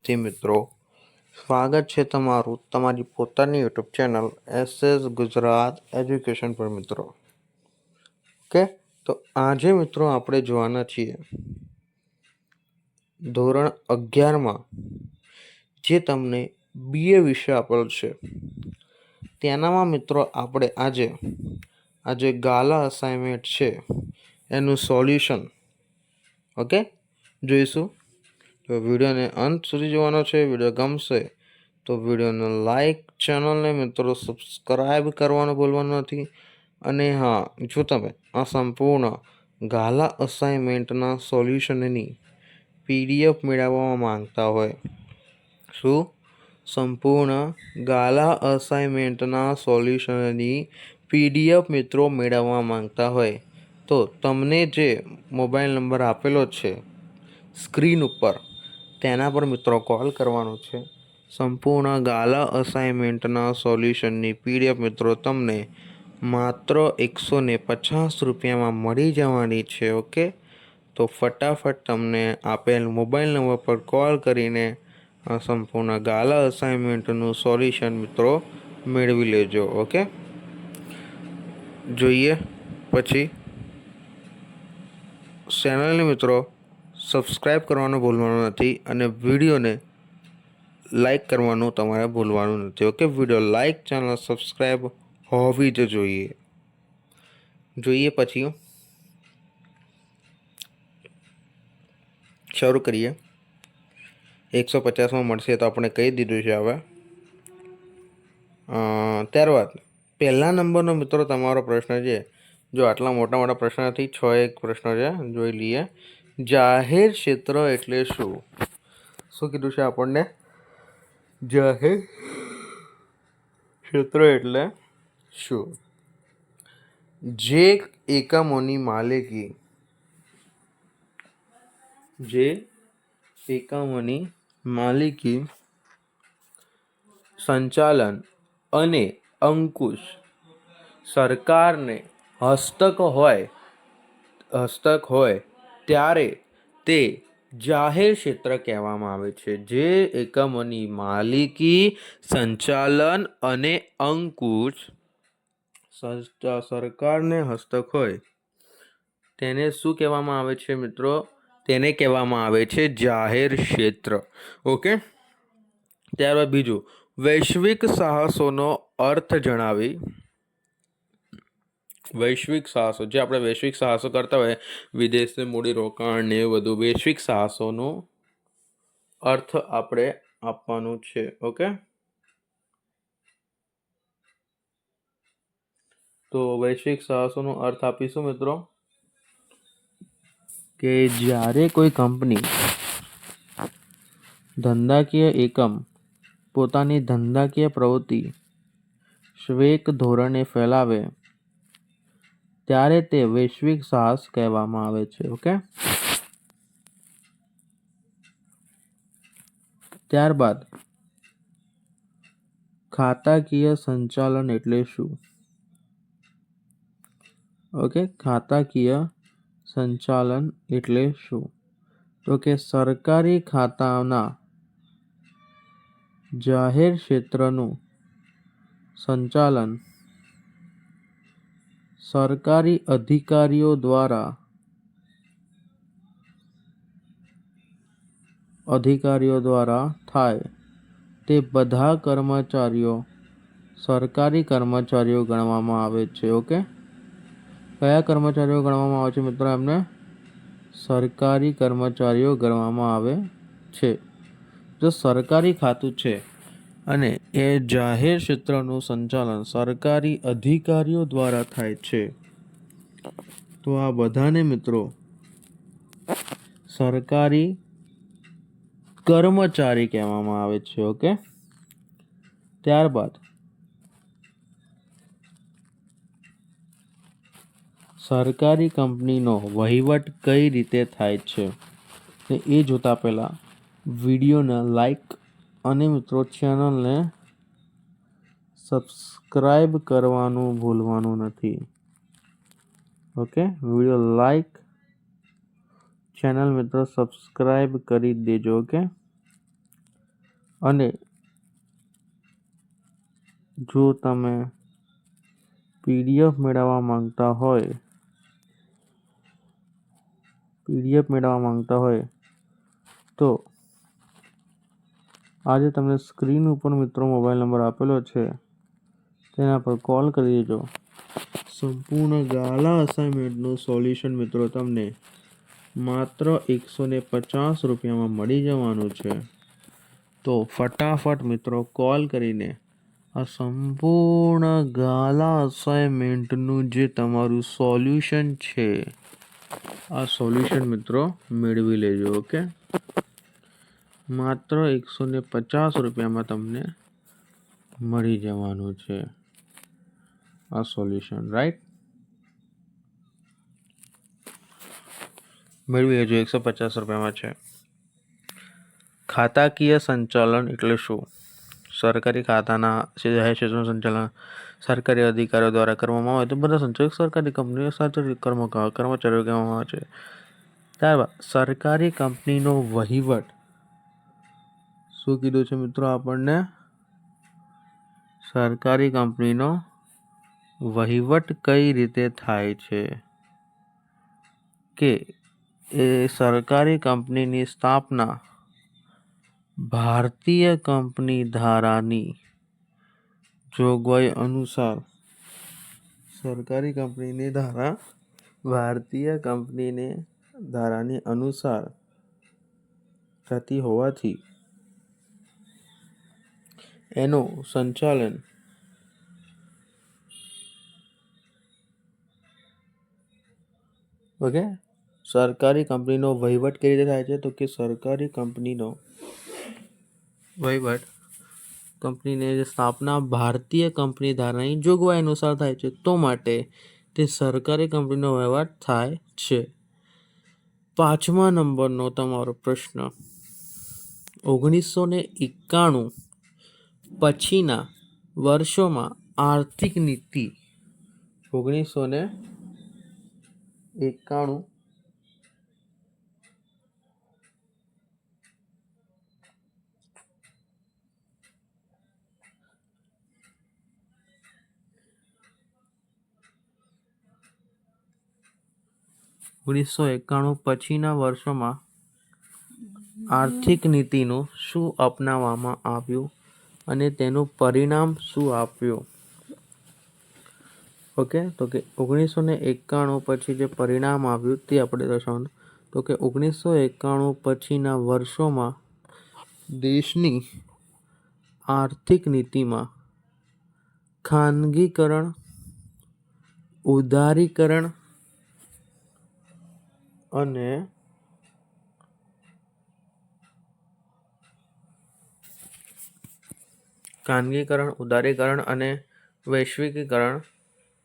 વિદ્યાર્થી મિત્રો, સ્વાગત છે તમારું તમારી પોતાની YouTube channel S S Gujarat education પર મિત્રો. ઓકે, તો આજે મિત્રો આપણે જોવાના છીએ ધોરણ અગિયારમાં જે તમને બીએ વિષય આપેલ છે. તેનામાં મિત્રો આપણે આજે આજે ગાલા અસાઇનમેન્ટ છે, એનું સોલ્યુશન ઓકે, જોઈશું. તો વિડીયોને અંત સુધી જોવાનો છે. વીડિયો ગમશે તો વિડીયોને લાઈક ચેનલને મિત્રો સબસ્ક્રાઈબ કરવાનું ભૂલવાનું નથી. અને હા, જો તમે આ સંપૂર્ણ ગાલા અસાઇનમેન્ટના સોલ્યુશનની પીડીએફ મેળવવા માંગતા હોય, શું? સંપૂર્ણ ગાલા અસાઇનમેન્ટના સોલ્યુશનની પીડીએફ મિત્રો મેળવવા માંગતા હોય, તો તમને જે મોબાઈલ નંબર આપેલો છે સ્ક્રીન ઉપર તેના પર મિત્રો કોલ કરવાનો છે. સંપૂર્ણ ગાલા અસાઇનમેન્ટના સોલ્યુશનની પીડીએફ મિત્રો તમને માત્ર એકસો ને પચાસ રૂપિયામાં મળી જવાની છે ઓકે તો ફટાફટ તમને આપેલ મોબાઈલ નંબર પર કોલ કરીને આ સંપૂર્ણ ગાલા અસાઇનમેન્ટનું સોલ્યુશન મિત્રો મેળવી લેજો ઓકે જોઈએ, પછી ચેનલને મિત્રો સબસ્ક્રાઈબ કરવાનું ભૂલવાનું નથી અને વિડીયોને લાઈક કરવાનું તમારે ભૂલવાનું નથી, okay? Video like, channel subscribe હોવી જ જોઈએ. જોઈએ પછી શરૂ કરીએ. એકસો પચાસમાં મળશે તો આપણે કહી દીધું છે હવે. ત્યારબાદ, પહેલા નંબરનો મિત્રો તમારો પ્રશ્ન છે. જો આટલા મોટા મોટા પ્રશ્ન નથી, છ એક પ્રશ્ન છે, જોઈ લઈએ. જાહેર ક્ષેત્ર એટલે શું? શું કીધું છે આપણને? જાહેર ક્ષેત્ર એટલે શું? જે એકમોની માલિકી જે એકમોની માલિકી સંચાલન અને અંકુશ સરકારને હસ્તક હોય હસ્તક હોય ત્યારે તે જાહેર ક્ષેત્ર કહેવામાં આવે છે, જે એકમોની માલિકી, સંચાલન અને અંકુશ સરકારને હસ્તક હોય. તેને શું કહેવામાં આવે છે મિત્રો? તેને કહેવામાં આવે છે જાહેર ક્ષેત્ર. ઓકે? ત્યારબાદ બીજું, વૈશ્વિક સાહસોનો અર્થ જણાવી. વૈશ્વિક સાહસો, જે આપણે વૈશ્વિક સાહસો કરતા હોય, વિદેશને મૂડી રોકાણ ને એવું બધું, વૈશ્વિક સાહસોનો અર્થ આપણે આપવાનું છે, ઓકે? તો વૈશ્વિક સાહસોનો અર્થ આપીશું મિત્રો કે જ્યારે કોઈ કંપની ધંધાકીય એકમ, પોતાની ધંધાકીય પ્રવૃત્તિ શ્વેક ધોરણે ફેલાવે ત્યારે તે વૈશ્વિક સાહસ કહેવામાં આવે છે, ઓકે? ત્યારબાદ, ખાતાકીય સંચાલન એટલે શું? ઓકે, ખાતાકીય સંચાલન એટલે શું? તો કે સરકારી ખાતાના જાહેર ક્ષેત્રનું સંચાલન સરકારી અધિકારીઓ દ્વારા અધિકારીઓ દ્વારા થાય તે બધા કર્મચારીઓ સરકારી કર્મચારીઓ ગણવામાં આવે છે, ઓકે? કયા કર્મચારીઓ ગણવામાં આવે છે મિત્રો એમને? સરકારી કર્મચારીઓ ગણવામાં આવે છે. જો સરકારી ખાતું છે અને એ જાહેર ક્ષેત્રનું સંચાલન સરકારી અધિકારીઓ દ્વારા થાય છે. તો આ બધાને મિત્રો, સરકારી કર્મચારી કહેવામાં આવે છે, ઓકે? ત્યારબાદ, સરકારી કંપનીનો વહીવટ કઈ રીતે થાય છે? એ જોતા પહેલાં વિડીયોને લાઈક અને મિત્રો ચેનલને સબસ્ક્રાઈબ કરવાનું ભૂલવાનું નથી. ઓકે? વીડિયો લાઈક ચેનલ મિત્રો સબસ્ક્રાઈબ કરી દેજો, ઓકે? અને જો તમે પીડીએફ મેળવવા માંગતા હોય, પીડીએફ મેળવવા માંગતા હોય, તો આજે તમને સ્ક્રીન ઉપર મિત્રો મોબાઈલ નંબર આપેલો છે, તેના પર કોલ કરી દેજો. સંપૂર્ણ ગાલા અસાઇનમેન્ટનું સોલ્યુશન મિત્રો તમને માત્ર એકસો ને પચાસ રૂપિયામાં મળી જવાનું છે. તો ફટાફટ મિત્રો કોલ કરીને આ સંપૂર્ણ ગાલા અસાઇનમેન્ટનું જે તમારું સોલ્યુશન છે, આ સોલ્યુશન મિત્રો મેળવી લેજો, ઓકે? માત્ર એકસો ને પચાસ રૂપિયામાં તમને મળી જવાનું છે. આ સોલ્યુશન રાઈટ મેળવી હજુ એકસો પચાસ રૂપિયામાં છે. ખાતાકીય સંચાલન એટલે શું? સરકારી ખાતાના જાહેર ક્ષેત્રનું સંચાલન સરકારી અધિકારીઓ દ્વારા કરવામાં આવે તો બધા સંચાલક સરકારી કંપનીઓ સાથે કર્મ કર્મચારીઓ કહેવામાં આવે છે. ત્યારબાદ સરકારી કંપનીનો વહીવટ શું કીધું છે મિત્રો આપણને? સરકારી કંપનીનો વહીવટ કઈ રીતે થાય છે? કે એ સરકારી કંપનીની સ્થાપના ભારતીય કંપની ધારાની જોગવાઈ અનુસાર સરકારી કંપનીની ધારા ભારતીય કંપનીને ધારાની અનુસાર થતી હોવાથી એનું સંચાલન ઓકે? સરકારી કંપનીનો વહીવટ કઈ રીતે થાય છે? તો કે સરકારી કંપનીનો વહીવટ કંપનીને જે સ્થાપના ભારતીય કંપની ધારાની જોગવાઈ અનુસાર થાય છે, તો માટે તે સરકારી કંપનીનો વહીવટ થાય છે. પાંચમા નંબરનો તમારો પ્રશ્ન. ઓગણીસો ને એકાણું પછીના વર્ષોમાં આર્થિક નીતિ ઓગણીસો ને એકાણું ઓગણીસો એકાણું પછીના વર્ષોમાં આર્થિક નીતિનું શું અપનાવવામાં આવ્યું? અને તેનું પરિણામ શું આપ્યું? ઓકે તો કે ઓગણીસો ને એકાણું પછી જે પરિણામ આવ્યું તે આપણે દર્શાવવાનું. તો કે ઓગણીસો એકાણું પછીના વર્ષોમાં દેશની આર્થિક નીતિમાં ખાનગીકરણ, ઉદારીકરણ અને ખાનગીકરણ, ઉદારીકરણ અને વૈશ્વિકીકરણ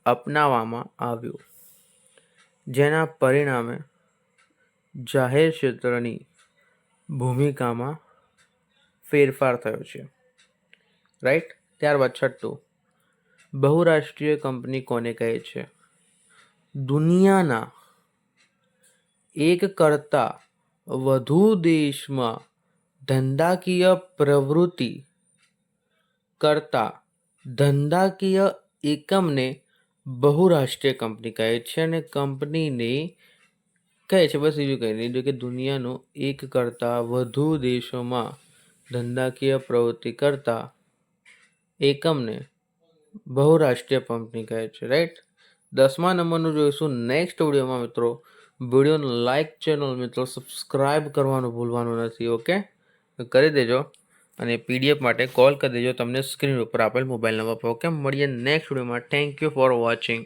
અપનાવવામાં આવ્યું, જેના પરિણામે જાહેર ક્ષેત્રની ભૂમિકામાં ફેરફાર થયો છે. રાઈટ? ત્યારબાદ છઠ્ઠું. બહુરાષ્ટ્રીય કંપની કોને કહે છે? દુનિયાના એક કરતાં વધુ દેશમાં ધંધાકીય પ્રવૃત્તિ કરતા ધંધાકીય એકમને બહુરાષ્ટ્રીય કંપની કહે છે અને કંપનીને કહે છે, બસ બીજું કંઈ નહીં. જો કે દુનિયાનું એક કરતાં વધુ દેશોમાં ધંધાકીય પ્રવૃત્તિ કરતા એકમને બહુરાષ્ટ્રીય કંપની કહે છે રાઈટ દસમા નંબરનું જોઈશું નેક્સ્ટ વિડીયોમાં, મિત્રો. વિડીયોને લાઇક ચેનલ મિત્રો. સબસ્ક્રાઈબ કરવાનું ભૂલવાનું નથી ઓકે કરી દેજો. અને પીડીએફ માટે કોલ કરી દેજો તમને સ્ક્રીન ઉપર આપેલ મોબાઈલ નંબર પર. ઓકે મળીએ નેક્સ્ટ વિડીયોમાં થેન્ક યુ ફોર વોચિંગ